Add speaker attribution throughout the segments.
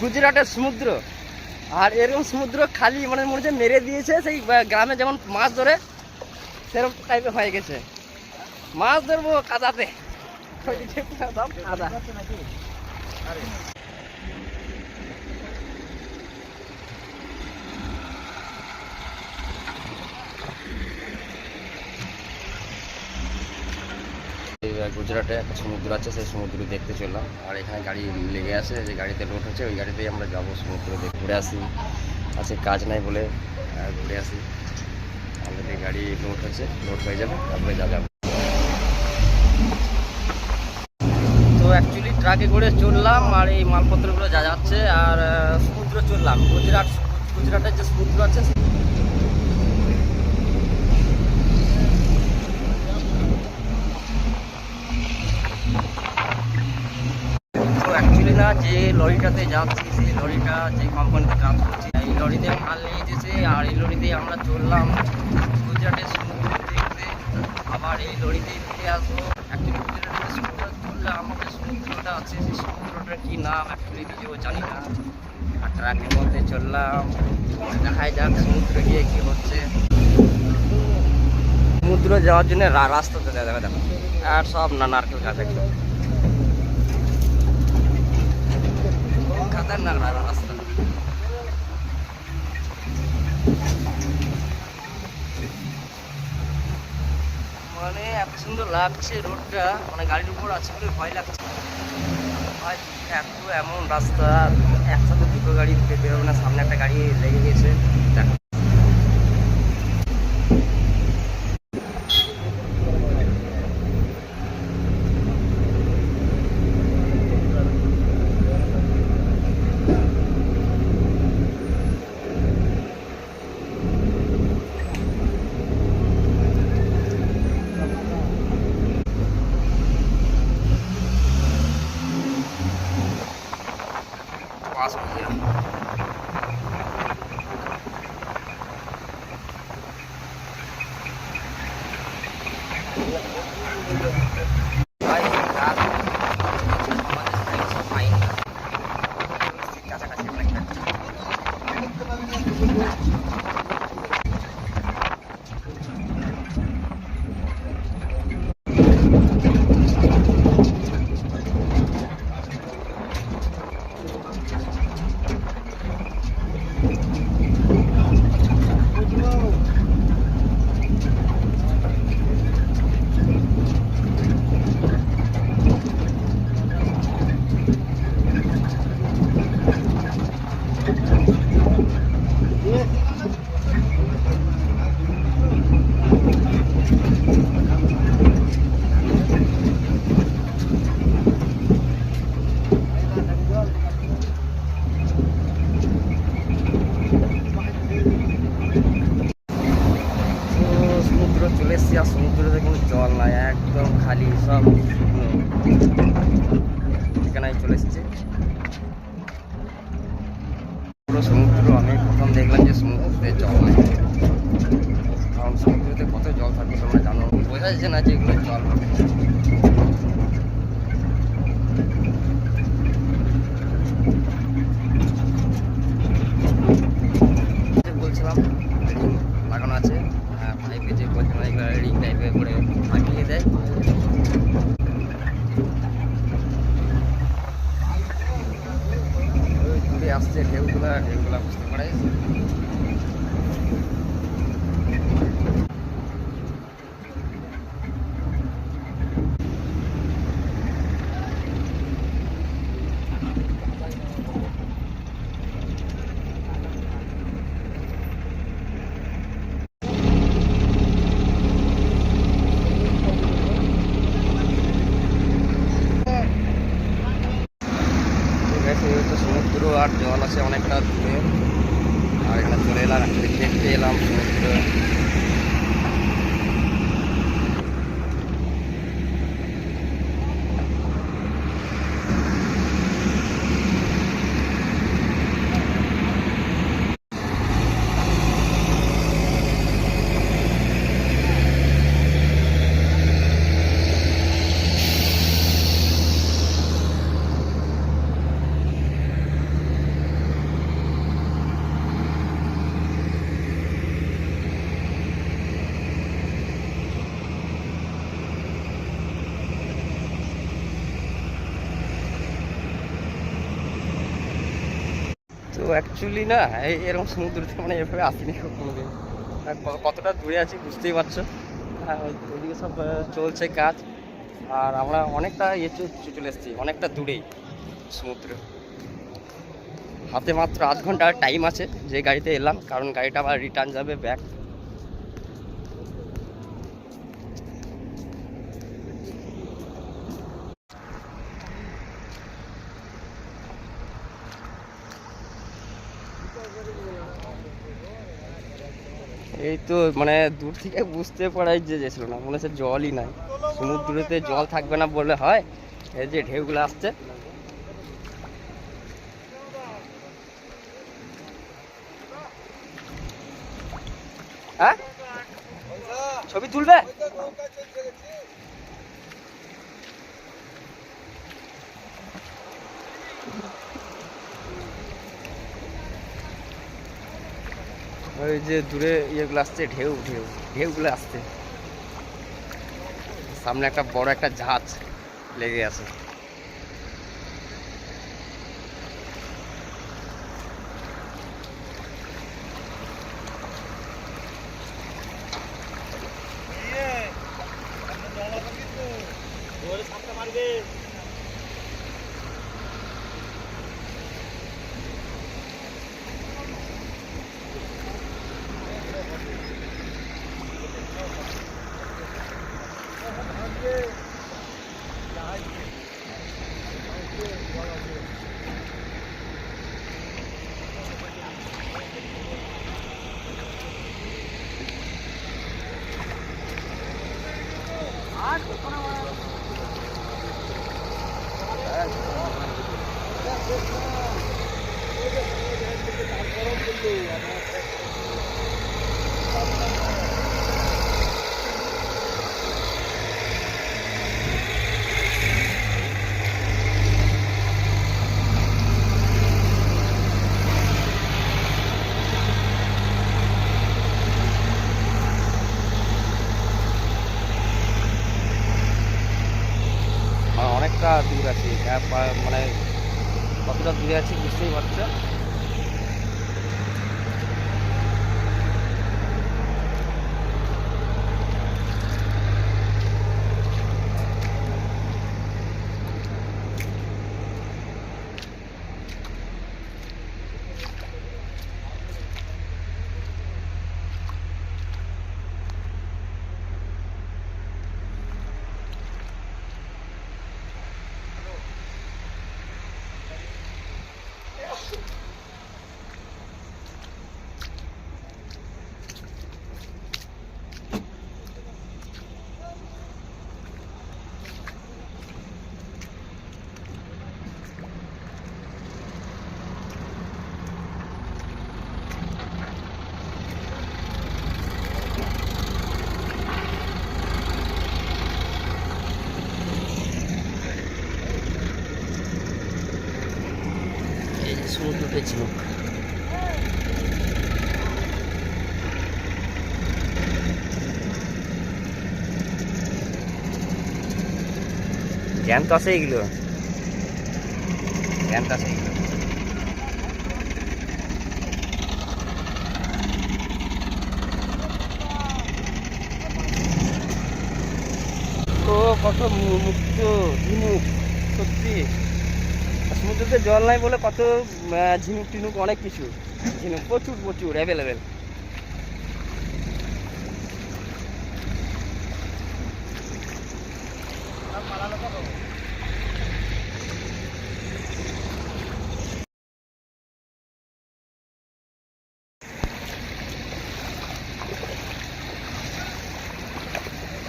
Speaker 1: গুজরাটের সমুদ্র। আর এরকম সমুদ্র খালি মানে মনে হচ্ছে মেরে দিয়েছে, সেই গ্রামে যেমন মাছ ধরে, সেরকম টাইপের হয়ে গেছে। মাছ ধরবো কাদাতে। কাদা এই গুজরাটে একটা সমুদ্র আছে, সেই সমুদ্র দেখতে চললাম। আর এখানে গাড়ি লেগে আছে, যে গাড়িতে লোড হচ্ছে, ওই গাড়িতেই আমরা যাব সমুদ্র দেখে ঘুরে আসি। আছে কাজ নাই বলে ঘুরে আসি। অলরেডি গাড়ি লোড হচ্ছে, লোড হয়ে যাবে, তারপরে যা যাব। তো অ্যাকচুয়ালি ট্রাকে করে চললাম, আর এই মালপত্রগুলো যা যাচ্ছে, আর সমুদ্র চললাম। গুজরাট, গুজরাটের যে সমুদ্র আছে তো না যে লরিটাতে যাচ্ছি, সেই লরিটা যে কোম্পানিতে কাজ করছি। এই লরিতে মাল নিয়ে যেতেছে আর এই লরিতে আমরা চললাম গুজরাটের সমুদ্র দেখতে। আবার এই লরিতে ফিরে আসব। অ্যাকচুয়ালি গুজরাটের সমুদ্র চললে আমাদের সমুদ্রটা আছে, সেই সমুদ্রটার কী নাম অ্যাকচুয়ালি নিজেও জানি না। আর ট্রাকের মধ্যে চললাম। দেখাই যাক সমুদ্র গিয়ে কী হচ্ছে। সমুদ্র যাওয়ার জন্য রাস্তা দেখা দেখো আর সব না নারকেল গাছ একদম। খতরনাক রা- রাস্তা। মানে এত সুন্দর লাগছে রোডটা। মানে গাড়ির উপর আছে বলে ভয় লাগছে। ভাই, এত এমন রাস্তা, একসাথে দুটো গাড়ি বেরোবে না, সামনে একটা গাড়ি লেগে গেছে। ভাই, রাত আমাদের সাইড সাফাই না। কাছাকাছি আমরা একটা তো সমুদ্র চলে এসছি আর সমুদ্রতে কোনো জল নাই একদম খালি সব শুকনো এখানে চলে এসছি পুরো সমুদ্র আমি প্রথম দেখলাম যে সমুদ্রতে জল নাই কারণ সমুদ্রতে কত জল থাকবে তোমরা জানো বোঝা যাচ্ছে না যে এগুলো জল হবে। লাগানো আছে। পাইপে যে বলছিলাম এগুলো রিং করে দেয় আসছে ঢেউগুলা ঢেউগুলা বুঝতে পারে ঠিক আছে এই হচ্ছে সমুদ্র আর জল আছে অনেকটা দূরে। আর এখানে চলে এলাম actually দেখতে এলাম সমুদ্র। অ্যাকচুয়ালি না এরকম সমুদ্রতে মানে এভাবে আসিনি কোনোদিন দিন কতটা দূরে আছি বুঝতেই পারছ? ওই- ওইদিকে সব চলছে কাজ। আর আমরা অনেকটা ইয়ে চলে এসেছি, অনেকটা দূরেই সমুদ্র। হাতে মাত্র আধ ঘণ্টা টাইম আছে যে গাড়িতে এলাম, কারণ গাড়িটা আবার রিটার্ন যাবে ব্যাক এই তো মানে দূর থেকে বুঝতে পারাই যে যেছিল না। মনে হচ্ছে জলই নাই। সমুদ্রেতে জল থাকবে না বলে হয়। এই যে ঢেউগুলো আসছে। হ্যাঁ? ছবি তুলবে? ওই যে দূরে ইয়েগুলো আসছে, ঢেউ ঢেউ ঢেউগুলো আসছে। সামনে একটা বড় একটা জাহাজ লেগে আছে আর অনেকটা দূর আছি আহ, মানে কতটা দূরে আছি বুঝতেই পারছ এই যে সমুদ্রতে ঝিনুক জ্যান্ত আছে এগুলো। জ্যান্ত আছে কত মুক্ত, ঝিনুক, সত্যি। সমুদ্রতে জল নাই বলে কত ঝিনুক টিনুক অনেক কিছু। ঝিনুক প্রচুর প্রচুর অ্যাভেলেবেল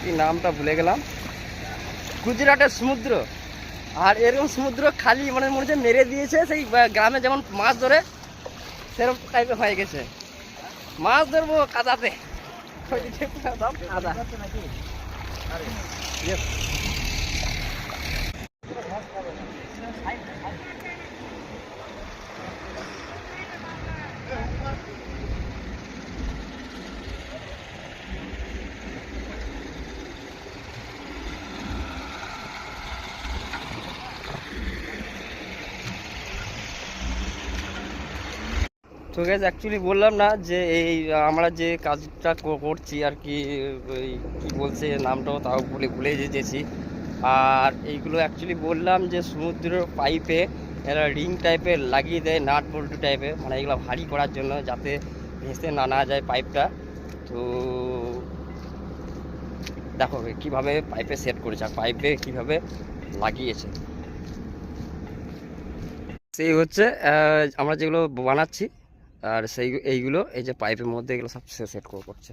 Speaker 1: কি নামটা ভুলে গেলাম? গুজরাটের সমুদ্র। আর এরকম সমুদ্র খালি মানে মনে হচ্ছে মেরে দিয়েছে সেই গ্রামে যেমন মাছ ধরে সেরকম টাইপের হয়ে গেছে। মাছ ধরবো কাদাতে। কাদা। তো গ্যাস অ্যাকচুয়ালি বললাম না যে এই, আমরা যে কাজটা করছি আর কি ওই কী বলছে নামটাও তাও বলে ভুলে যেতেছি আর এইগুলো অ্যাকচুয়ালি বললাম যে সমুদ্র পাইপে এরা রিং টাইপের লাগিয়ে দেয়, নাট বল্টু টাইপের মানে এগুলো ভারী করার জন্য যাতে ভেসে না না যায় পাইপটা। তো দেখো কীভাবে পাইপে সেট করেছে, আর পাইপে কীভাবে লাগিয়েছে। সেই হচ্ছে আমরা যেগুলো বানাচ্ছি আর সেই এইগুলো, এই যে পাইপের মধ্যে এগুলো সব সেট করে করছে।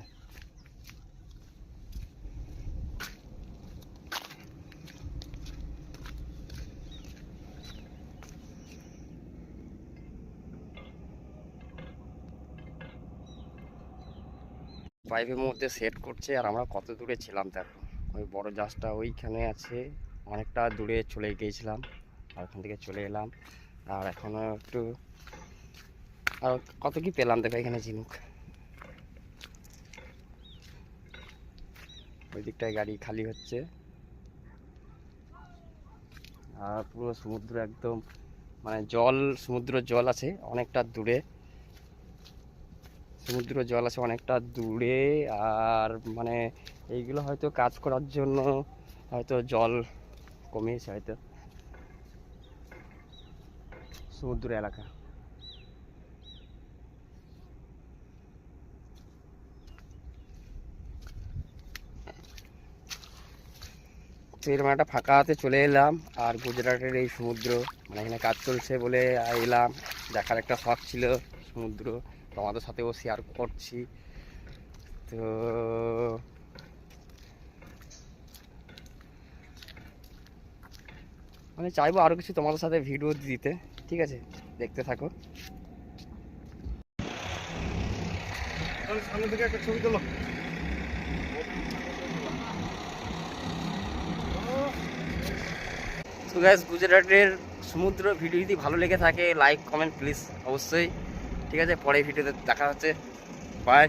Speaker 1: পাইপের মধ্যে সেট করছে, আর আমরা কত দূরে ছিলাম দেখো। ওই বড় জাহাজটা ওইখানে আছে, অনেকটা দূরে চলে গিয়েছিলাম, আর ওখান থেকে চলে এলাম। আর এখনও একটু আর কত কি পেলাম দেখো এখানে ঝিনুক। ওই দিকটায় গাড়ি খালি হচ্ছে। আর পুরো সমুদ্র একদম মানে জল, সমুদ্র জল আছে অনেকটা দূরে। সমুদ্র জল আছে অনেকটা দূরে আর মানে এইগুলো হয়তো কাজ করার জন্য হয়তো জল কমিয়েছে হয়তো। সমুদ্র এলাকা। এরকম একটা ফাঁকা হাতে চলে এলাম, আর গুজরাটের এই সমুদ্র মানে এখানে কাজ চলছে বলে এলাম। দেখার একটা শখ ছিল সমুদ্র তোমাদের সাথেও শেয়ার করছি। তো মানে চাইব আরও কিছু তোমাদের সাথে ভিডিও দিতে, ঠিক আছে? দেখতে থাকো।
Speaker 2: সামনে থেকে একটা ছবি তোলো।
Speaker 1: তো গ্যাস গুজরাটের সমুদ্র ভিডিও যদি ভালো লেগে থাকে লাইক কমেন্ট প্লিজ অবশ্যই। ঠিক আছে, পরে ভিডিওতে দেখা হচ্ছে। বাই